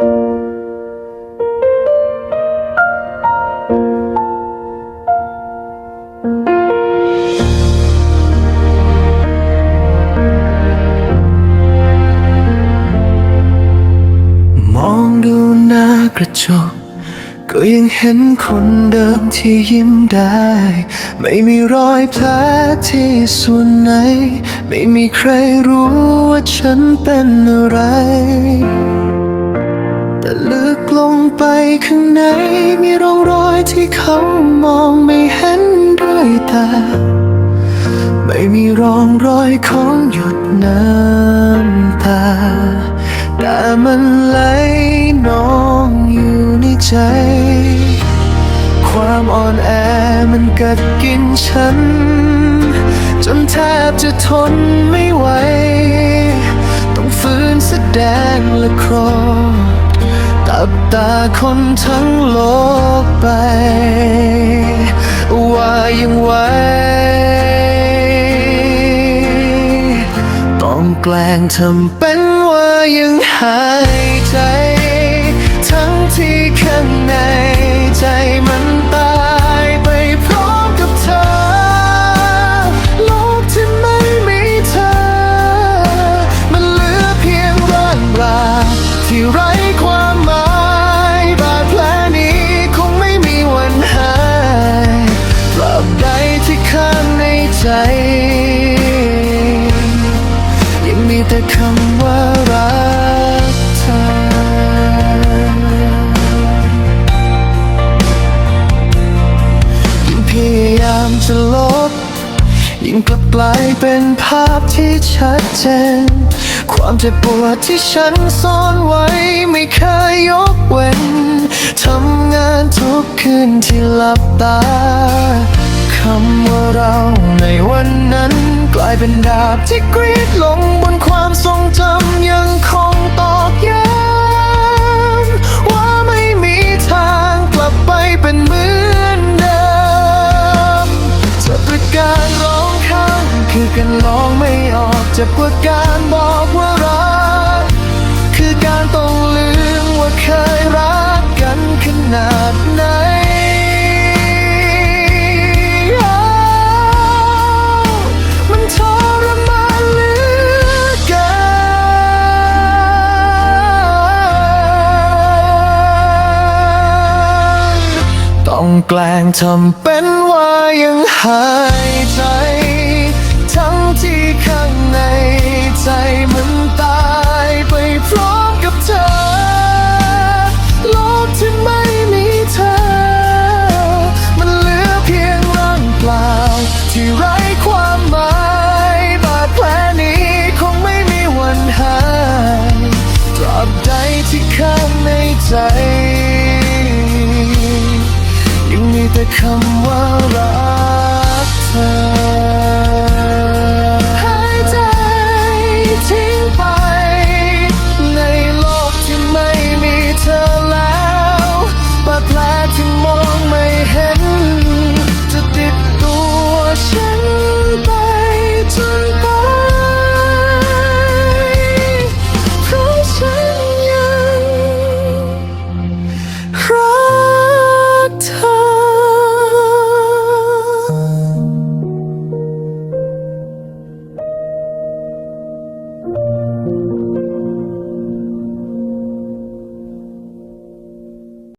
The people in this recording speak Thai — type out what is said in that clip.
มองดูหน้ากระจก ก็ยังเห็นคนเดิมที่ยิ้มได้ ไม่มีรอยแผลที่ส่วนไหน ไม่มีใครรู้ว่าฉันเป็นอะไร ลงไปข้างในมีร่องรอยที่เขามองไม่เห็นด้วยตา ไม่มีร่องรอยของหยดน้ำตา แต่มันไหลนองอยู่ในใจ ความอ่อนแอมันกัดกินฉัน จนแทบจะทนไม่ไหว ต้องฝืนแสดงละคร บตาคนทั้งโลกไป ว่ายังไหวต้องแกล้งทำเป็นว่ายังหายใจ ทั้งที่ข้างใน ยิ่งกลับกลายเป็นภาพที่ชัดเจน ความเจ็บปวดที่ฉันซ่อนไว้ไม่เคยยกเว้นทำงานทุกคืนที่หลับตาคำว่าเราในวันนั้น กลายเป็นดาบที่กรีดลงบนความทรงจำ คือการร้องไม่ออกจะกว่าการบอกว่ารัก คือการต้องลืมว่าเคยรักกันขนาดไหนมันทรมานเหลือเกินต้องแกล้งทำเป็นว่ายังหายใจ คำว่ารัก